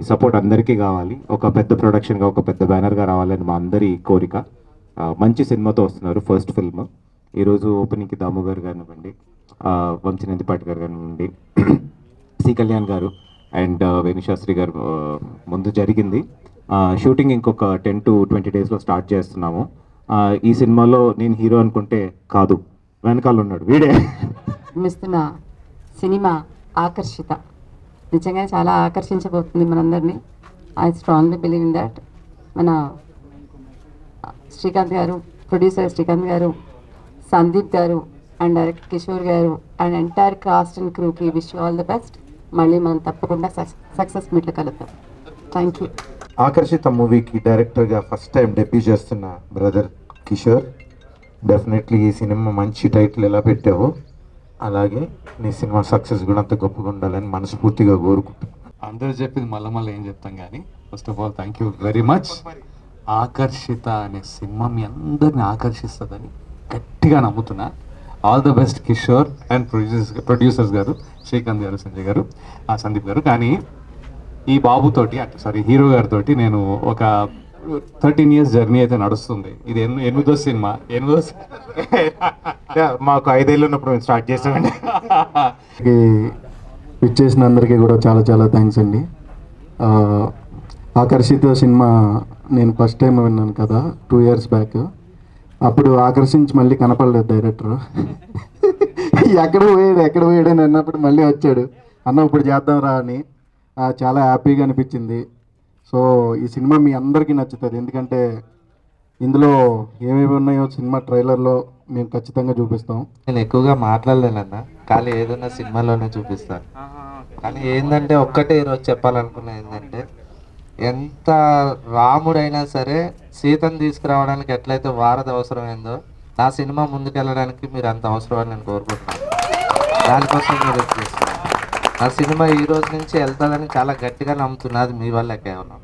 Support అందరికీ కావాలి. ఒక పెద్ద ప్రొడక్షన్గా ఒక పెద్ద బ్యానర్గా రావాలని మా అందరి కోరిక. మంచి సినిమాతో వస్తున్నారు ఫస్ట్ ఫిల్మ్. ఈరోజు ఓపెనింగ్కి దాము గారు కానివ్వండి ఆ, వంశీ గారు కానివ్వండి సి కళ్యాణ్ గారు అండ్ వేణుశాస్త్రి గారు ముందు జరిగింది. షూటింగ్ ఇంకొక టెన్ టు ట్వంటీ డేస్లో స్టార్ట్ చేస్తున్నాము. ఈ సినిమాలో నేను హీరో అనుకుంటే కాదు. వెనకాల ఉన్నాడు. వీడే. నిర్మిస్తున్న సినిమా ఆకర్షిత. నిజంగా చాలా ఆకర్షించబోతుంది మనందరినీ. I strongly believe in that మన శ్రీకాంత్ గారు ప్రొడ్యూసర్ శ్రీకాంత్ గారు సందీప్ గారు అండ్ డైరెక్టర్ కిషోర్ గారు అండ్ ఎంటైర్ కాస్ట్ అండ్ క్రూకి విష్ ఆల్ ద బెస్ట్ మళ్ళీ మనం తప్పకుండా సక్సెస్ మీట్లో కలుద్దాం. థ్యాంక్ యూ ఆకర్షిత మూవీకి డైరెక్టర్గా ఫస్ట్ టైం డెబ్యూ చేస్తున్న బ్రదర్ కిషోర్. డెఫినెట్లీ ఈ సినిమా మంచి టైటిల్ ఎలా పెట్టావు అలాగే నీ సినిమా సక్సెస్ కూడా అంత గొప్పగా ఉండాలని మనస్ఫూర్తిగా కోరుకుంటున్నాను. అందరూ చెప్పింది మళ్ళీ మళ్ళీ ఏం చెప్తాం కానీ first of all thank you very much Akarshitha అనే సినిమా మీ అందరిని ఆకర్షిస్తుందని గట్టిగా నమ్ముతున్నా. All the best Kishore and producers producers గారు శ్రీకాంత్ గారు సంజయ్ గారు ఆ సందీప్ గారు. కానీ ఈ బాబుతోటి అంటే సారీ హీరో గారితో నేను ఒక థర్టీన్ ఇయర్స్ జర్నీ అయితే నడుస్తుంది. ఇది ఎనిమిదో సినిమా. ఎనిమిదో మాకు ఐదేళ్ళు ఉన్నప్పుడు మేము స్టార్ట్ చేసామండి. కి చేసిన అందరికీ కూడా చాలా చాలా థ్యాంక్స్ అండి. ఆకర్షిత సినిమా నేను ఫస్ట్ టైం విన్నాను కదా టూ ఇయర్స్ బ్యాక్. అప్పుడు ఆకర్షించి మళ్ళీ కనపడలేదు డైరెక్టర్. ఎక్కడ పోయాడు ఎక్కడ పోయాడు అని అన్నప్పుడు మళ్ళీ వచ్చాడు. అన్న ఇప్పుడు చేద్దాం రా అని చాలా హ్యాపీగా అనిపించింది. సో ఈ సినిమా మీ అందరికీ నచ్చుతుంది. ఎందుకంటే ఇందులో ఏమేమి ఉన్నాయో సినిమా ట్రైలర్లో మేము ఖచ్చితంగా చూపిస్తాం. నేను ఎక్కువగా మాట్లాడలేనన్న ఖాళీ ఏదైనా సినిమాలోనే చూపిస్తాను కానీ ఏంటంటే ఒక్కటే ఈరోజు చెప్పాలనుకున్నా ఏంటంటే ఎంత రాముడైనా సరే సీతను తీసుకురావడానికి ఎట్లయితే వారధి అవసరమైందో నా సినిమా ముందుకెళ్ళడానికి మీరు అంత అవసరం అని నేను కోరుకుంటున్నాను. దానికోసం మీరు ఆ సినిమా ఈ రోజు నుంచి వెళ్తాదని చాలా గట్టిగా నమ్ముతున్నా అది మీ వల్ల కేవలం.